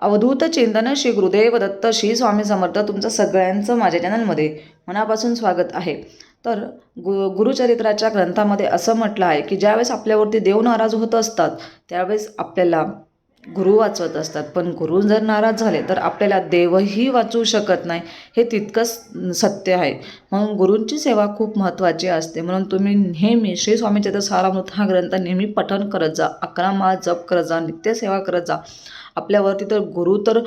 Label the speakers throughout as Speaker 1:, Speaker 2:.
Speaker 1: अवधूत चिंतन श्री गुरुदेव दत्त श्री स्वामी समर्थ तुमचं सगळ्यांचं माझ्या चॅनलमध्ये मनापासून स्वागत आहे. तर गु गुरुचरित्राच्या ग्रंथामध्ये असं म्हटलं आहे की ज्यावेळेस आपल्यावरती देव नाराज होत असतात त्यावेळेस आपल्याला गुरु वाचवत असतात. पण गुरु जर नाराज झाले तर आपल्याला देवही वाचवू शकत नाही. हे तितकंच सत्य आहे. म्हणून गुरूंची सेवा खूप महत्त्वाची असते. म्हणून तुम्ही नेहमी श्री स्वामी चरित्र सारामृत हा ग्रंथ नेहमी पठण करत जा अकरा माळ जप करत जा नित्यसेवा करत जा. आपल्यावरती तर गुरु तर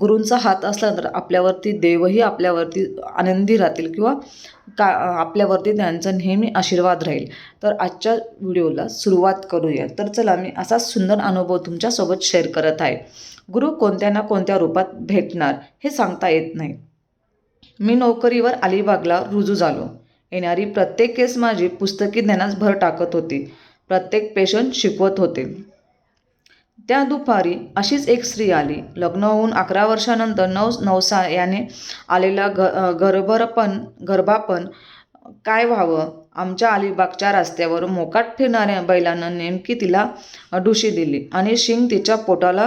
Speaker 1: गुरूंचा हात असला तर आपल्यावरती देवही आपल्यावरती आनंदी राहतील किंवा का आपल्यावरती त्यांचा नेहमी आशीर्वाद राहील. तर आजच्या व्हिडिओला सुरुवात करूया. तर चला मी असा सुंदर अनुभव तुमच्यासोबत शेअर करत आहे. गुरु कोणत्या ना कोणत्या रूपात भेटणार हे सांगता येत नाही. मी नोकरीवर अलिबागला रुजू झालो. येणारी प्रत्येक केस माझी पुस्तकी ज्ञानास भर टाकत होती. प्रत्येक पेशंट शिकवत होते. त्या दुपारी अशीच एक स्त्री आली. लग्न होऊन अकरा वर्षानंतर नव नवसा याने आलेला घ गर्भरपण गर्भापण काय व्हावं? आमच्या अलिबागच्या रस्त्यावर मोकाट फिरणाऱ्या बैलानं नेमकी तिला डुशी दिली आणि शिंग तिच्या पोटाला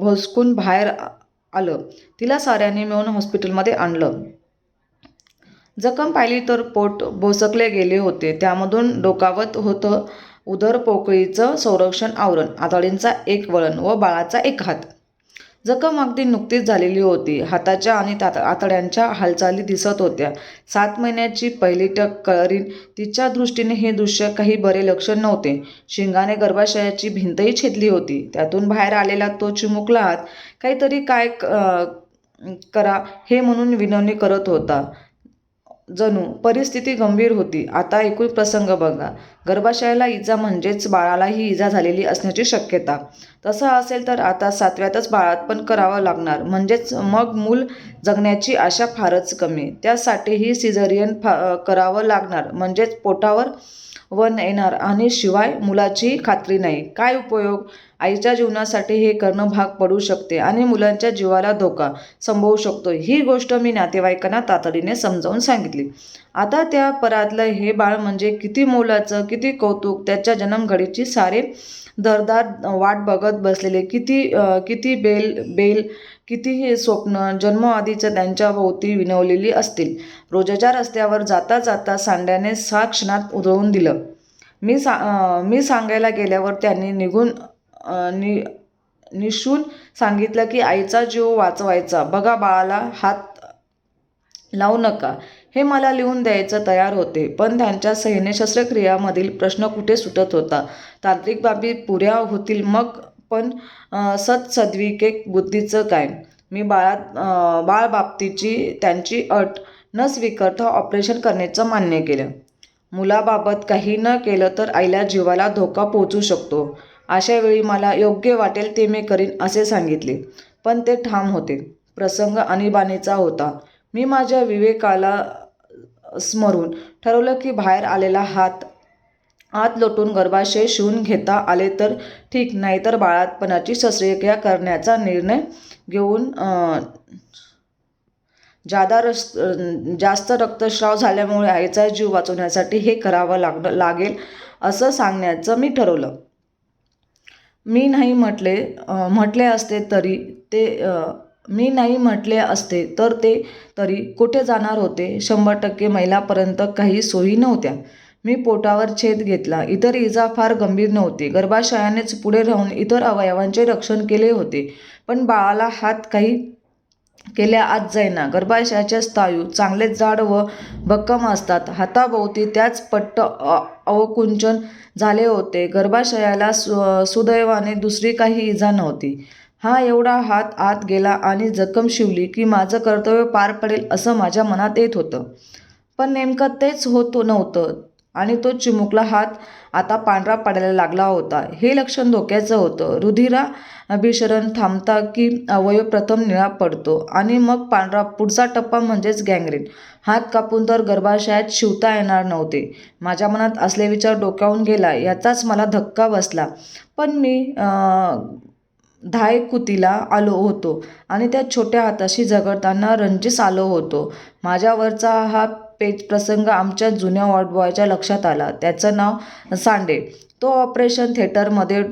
Speaker 1: भोसकून बाहेर आलं. तिला साऱ्यांनी मिळून हॉस्पिटलमध्ये आणलं. जखम पाहिली तर पोट भोसकले गेले होते. त्यामधून डोकावत होतं. उदर पोकळीचं संरक्षण आवरण आतडींचा एक वळण व बाळाचा एक हात. जखम अगदी नुकतीच झालेली होती. हाताच्या आणि तात आतड्यांच्या हालचाली दिसत होत्या. सात महिन्याची पहिली टक कळरीन. तिच्या दृष्टीने हे दृश्य काही बरे लक्षण नव्हते. शिंगाने गर्भाशयाची भिंतही छेदली होती. त्यातून बाहेर आलेला तो चिमुकला हात काहीतरी काय करा हे म्हणून विनवणी करत होता. जणू परिस्थिती गंभीर होती. आता एकूण प्रसंग बघा. गर्भाशयाला इजा म्हणजेच बाळालाही इजा झालेली असण्याची शक्यता. तसं असेल तर आता सातव्यातच बाळात पण करावं लागणार. म्हणजेच मग मूल जगण्याची आशा फारच कमी. त्यासाठीही सिझरियन फा करावं लागणार. म्हणजेच पोटावर वन येणार. आणि शिवाय मुलाची खात्री नाही. काय उपयोग? आईच्या जीवनासाठी हे करणं भाग पडू शकते आणि मुलांच्या जीवाला धोका संभवू शकतो ही गोष्ट मी नातेवाईकांना तातडीने समजावून सांगितली. आता त्या परातलं हे बाळ म्हणजे किती मोलाचं किती कौतुक त्याच्या जन्मघडीची सारे दरदार वाट बघत बसलेले. किती किती बेल बेल कितीही स्वप्न जन्मआधीचं त्यांच्या भोवती विनवलेली असतील. रोजच्या रस्त्यावर जाता जाता सांड्याने सहा क्षणात उधळून दिलं. मी सा मी सांगायला गेल्यावर त्यांनी निघून नि निशून सांगितलं की आईचा जीव वाचवायचा. बघा बाळाला हात लावू नका. हे मला लिहून द्यायचं तयार होते. पण त्यांच्या सैन्य शस्त्रक्रियामधील प्रश्न कुठे सुटत होता? तांत्रिक बाबी पुऱ्या होतील मग? पण सत्सद्विके बुद्धीचं काय? मी बाळात बाळबाबतीची त्यांची अट न स्वीकारता ऑपरेशन करण्याचं मान्य केलं. मुलाबाबत काही न केलं तर आईला जीवाला धोका पोहोचू शकतो. अशा वेळी मला योग्य वाटेल ते मी करीन असे सांगितले. पण ते ठाम होते. प्रसंग आणीबाणीचा होता. मी माझ्या विवेकाला स्मरून ठरवलं की बाहेर आलेला हात आत लोटून गर्भाशय शिवून घेता आले तर ठीक. नाहीतर बाळातपणाची शस्त्रक्रिया करण्याचा निर्णय घेऊन जादा रस जास्त रक्तस्राव झाल्यामुळे आईचा जीव वाचवण्यासाठी हे करावं लाग लागेल असं सांगण्याचं मी ठरवलं. मी नाही म्हटले म्हटले असते तरी ते मी नाही म्हटले असते तर ते तरी कुठे जाणार होते? शंभर टक्के मैलापर्यंत काही सोयी नव्हत्या. मी पोटावर छेद घेतला. इतर इजा फार गंभीर नव्हती. गर्भाशयानेच पुढे राहून इतर अवयवांचे रक्षण केले होते. पण बाळाला हात काही केल्या आत जाईना. गर्भाशयाचे स्नायू चांगले जाड व भक्कम असतात. हाताभोवती त्याच पट्ट अ- अवकुंचन झाले होते. गर्भाशयाला सु सुदैवाने दुसरी काही इजा नव्हती. हा एवढा हात आत गेला आणि जखम शिवली की माझं कर्तव्य पार पडेल असं माझ्या मनात येत होतं. पण नेमकं तेच होत नव्हतं आणि तो चिमुकला हात आता पांढरा पडायला लागला होता. हे लक्षण धोक्याचं होतं. रुधिरा अभिशरण थांबता की अवयव प्रथम निळा पडतो आणि मग पांढरा पुढचा टप्पा म्हणजेच गँग्रीन हात कापून तर गर्भाशयात शिवता येणार नव्हते. माझ्या मनात असले विचार डोक्यावून गेला याचाच मला धक्का बसला. पण मी धाय कुतीला आलो होतो आणि त्या छोट्या हाताशी झगडताना रंजिस आलो होतो. माझ्यावरचा हा पेच प्रसंग आमच्या जुन्या वॉर्डबॉयच्या लक्षात आला. त्याचं नाव सांडे. तो ऑपरेशन थिएटरमध्ये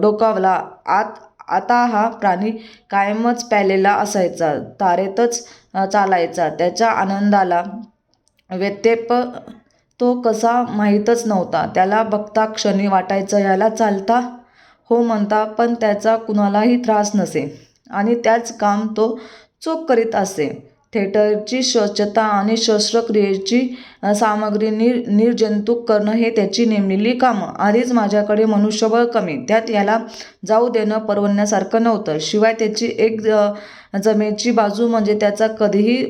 Speaker 1: डोकावला. आत आता हा प्राणी कायमच प्यालेला असायचा. तारेतच चालायचा. त्याच्या आनंदाला व्यत्यप तो कसा माहीतच नव्हता. त्याला बघता क्षणी वाटायचं याला चालता हो म्हणता पण त्याचा कुणालाही त्रास नसे. आणि त्याच काम तो चोख करीत असे. थिएटरची स्वच्छता आणि शस्त्रक्रियेची सामग्री निर निर्जंतुक करणं हे त्याची नेमलेली कामं. आधीच माझ्याकडे मनुष्यबळ कमी. त्यात याला जाऊ देणं परवडण्यासारखं नव्हतं. शिवाय त्याची एक ज जमेची बाजू म्हणजे त्याचा कधीही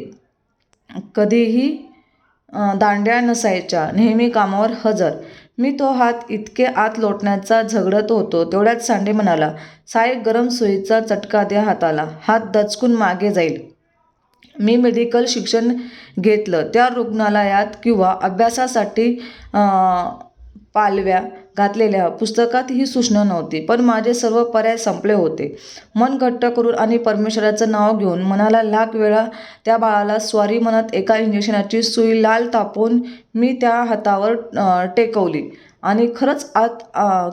Speaker 1: कधीही दांड्या नसायच्या. नेहमी कामावर हजर. मी तो हात इतके आत लोटण्याचा झगडत होतो. तेवढ्यात सांडे म्हणाला साहेब गरम सुईचा चटका द्या हाताला. हात दचकून मागे जाईल. मी मेडिकल शिक्षण घेतलं. त्या रुग्णालयात किंवा अभ्यासासाठी पालव्या घातलेल्या पुस्तकात ही सूचना नव्हती. पण माझे सर्व पर्याय संपले होते. मन घट्ट करून आणि परमेश्वराचं नाव घेऊन मनाला लाख वेळा त्या बाळाला स्वारी मनात एका इंजेक्शनाची सुई लाल तापवून मी त्या हातावर टेकवली. आणि खरंच आत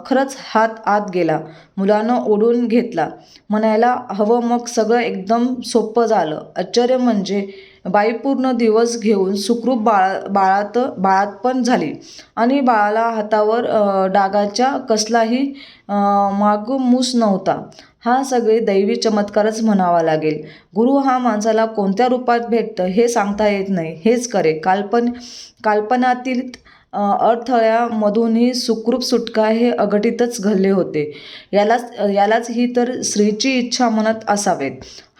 Speaker 1: खरंच हात आत गेला. मुलानं ओढून घेतला. म्हणायला हवं मग सगळं एकदम सोपं झालं. आश्चर्य म्हणजे बाई पूर्ण दिवस घेऊन सुखरूप बाळा बाळात बाळात पण झाली. आणि बाळाला हातावर डागाच्या कसलाही मागमूस नव्हता. हा सगळे दैवी चमत्कारच म्हणावा लागेल. गुरु हा माणसाला कोणत्या रूपात भेटतं हे सांगता येत नाही. हेच करे काल्पन काल्पनातील अडथळ्यामधूनही सुखरूप सुटका हे अघटितच घडले होते. यालाच यालाच ही तर स्त्रीची इच्छा म्हणत असावेत.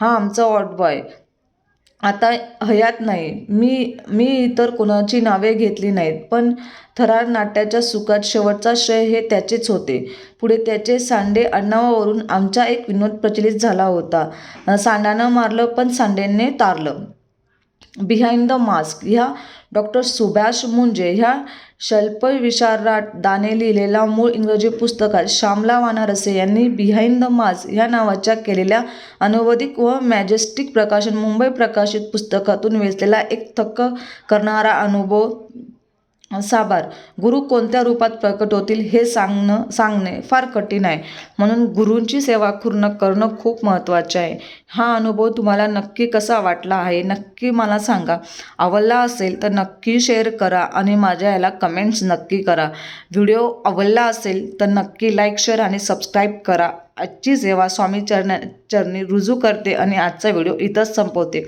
Speaker 1: हा आमचा वॉर्डबॉय आता हयात नाही. मी मी इतर कोणाची नावे घेतली नाहीत पण थरार नाट्याच्या सुखात शेवटचा श्रेय हे त्याचेच होते. पुढे त्याचे सांडे अण्णावावरून आमचा एक विनोद प्रचलित झाला होता. सांडानं मारलं पण सांडेने तारलं. बिहाइंड द मास्क ह्या डॉक्टर सुभाष मुंजे ह्या शल्पविशारदाने दाने लिहिलेल्या मूळ इंग्रजी पुस्तकात श्यामला वानारसे यांनी बिहाइंड द मास्क ह्या नावाच्या केलेल्या अनुवादिक व मॅजेस्टिक प्रकाशन मुंबई प्रकाशित पुस्तकातून वेचलेला एक थक्क करणारा अनुभव साबार गुरु कोणत्या रूपात प्रकट होतील हे सांगणं सांगणे फार कठीण आहे. म्हणून गुरूंची सेवा पूर्ण करणं खूप महत्त्वाचे आहे. हा अनुभव तुम्हाला नक्की कसा वाटला आहे नक्की मला सांगा. आवडला असेल तर नक्की शेअर करा आणि माझ्या याला कमेंट्स नक्की करा. व्हिडिओ आवडला असेल तर नक्की लाईक शेअर आणि सबस्क्राईब करा. आजची सेवा स्वामी चरण चरणी रुजू करते आणि आजचा व्हिडिओ इथंच संपवते.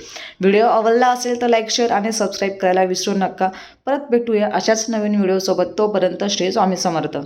Speaker 1: व्हिडिओ आवडला असेल तर लाईक शेअर आणि सबस्क्राईब करायला विसरू नका. परत भेटूया अशाच नवीन व्हिडिओसोबत. तोपर्यंत श्री स्वामी समर्थ.